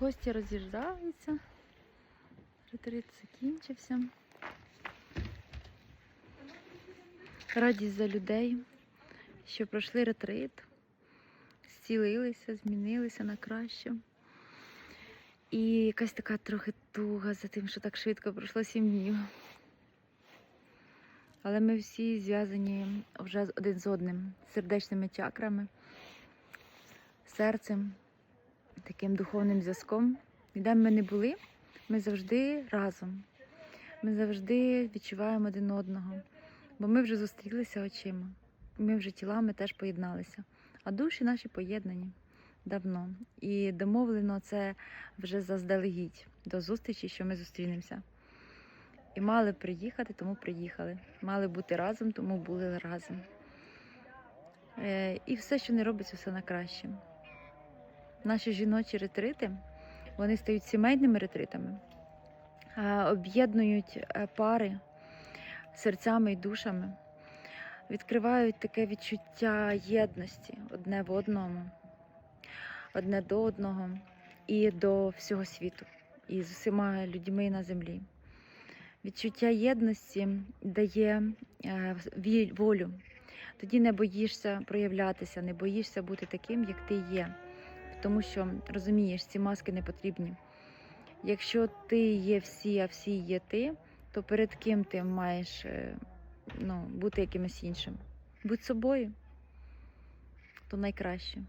Гості роз'їжджаються. Ретрит закінчився. Радість за людей, що пройшли ретрит, зцілилися, змінилися на краще. І якась така трохи туга за тим, що так швидко пройшло сім днів. Але ми всі зв'язані вже один з одним сердечними чакрами, серцем, таким духовним зв'язком. І де б ми не були, ми завжди разом. Ми завжди відчуваємо один одного. Бо ми вже зустрілися очима. Ми вже тілами теж поєдналися. А душі наші поєднані давно. І домовлено це вже заздалегідь до зустрічі, що ми зустрінемося. І мали приїхати, тому приїхали. Мали бути разом, тому були разом. Е, і все, що не робиться, все на краще. Наші жіночі ретрити вони стають сімейними ретритами, об'єднують е, пари серцями і душами, відкривають таке відчуття єдності одне в одному, одне до одного і до всього світу, і з усіма людьми на землі. Відчуття єдності дає е, волю. Тоді не боїшся проявлятися, не боїшся бути таким, як ти є. Тому що розумієш, ці маски не потрібні. Якщо ти є всі, а всі є ти, то перед ким ти маєш е, ну, бути якимось іншим? Будь собою, то найкраще.